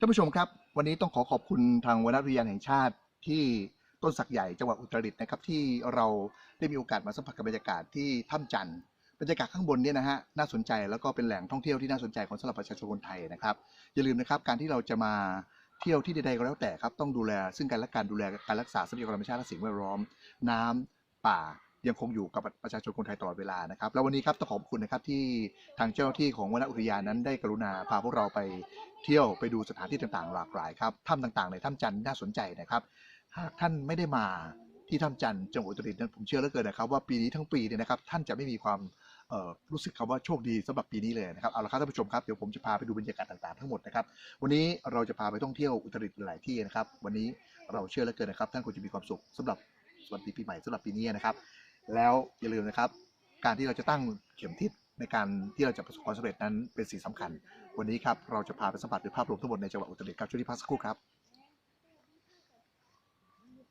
ท่านผู้ชมครับ วันนี้ต้องขอขอบคุณทางวรรณอุทยานแห่งชาติที่ต้นสักใหญ่จังหวัดอุตรดิตถ์นะครับที่เราได้มีโอกาสมาสัมผัสกับบรรยากาศที่ถ้ำจันทร์บรรยากาศข้างบนเนี่ยนะฮะน่าสนใจแล้วก็เป็นแหล่งท่องเที่ยวที่น่าสนใจของสำหรับประชาชนคนไทยนะครับ อย่าลืมนะครับการที่เราจะมาเที่ยวที่ใดๆก็แล้วแต่ครับต้องดูแลซึ่งกันและการดูแลการรักษาทรัพยากรธรรมชาติและสิ่งแวดล้อม น้ำป่า ยังคงอยู่กับประชาชนคนไทยตลอดเวลานะครับ แล้ววันนี้ครับต้องขอบคุณนะครับที่ทางเจ้าหน้าที่ของวรรณอุทยานนั้นได้กรุณาพาพวกเราไปเที่ยวไปดูสถานที่ต่างๆ หลากหลายครับถ้ำต่างๆ ในถ้ำจันทร์น่าสนใจนะครับ หากท่านไม่ได้มาที่ถ้ำจันทร์จังหวัดอุตรดิตถ์นั้นผมเชื่อเหลือเกินนะครับว่าปีนี้ทั้งปีเนี่ยนะครับท่านจะไม่มีความรู้สึกคำว่าโชคดีสำหรับปีนี้เลยนะครับเอาละครับท่านผู้ชมครับเดี๋ยวผมจะพาไปดูบรรยากาศต่างๆทั้งหมดนะครับวันนี้เราจะพาไปท่องเที่ยวอุตรดิตถ์หลายที่นะครับ วันนี้เราเชื่อเหลือเกินนะครับ ท่านคงจะมีความสุขสำหรับสวัสดีปีใหม่สำหรับปีนี้นะครับ แล้วอย่าลืมนะครับ การที่เราจะตั้งเข็มทิศในการที่เราจะประสบความสำเร็จนั้นเป็นสิ่งสำคัญ วันนี้ครับเราจะพาไปสัมผัสด้วยภาพรวมทั้งหมดในจังหวัดอุตรดิตถ์ครับช่วงที่พักสักครู่ครับ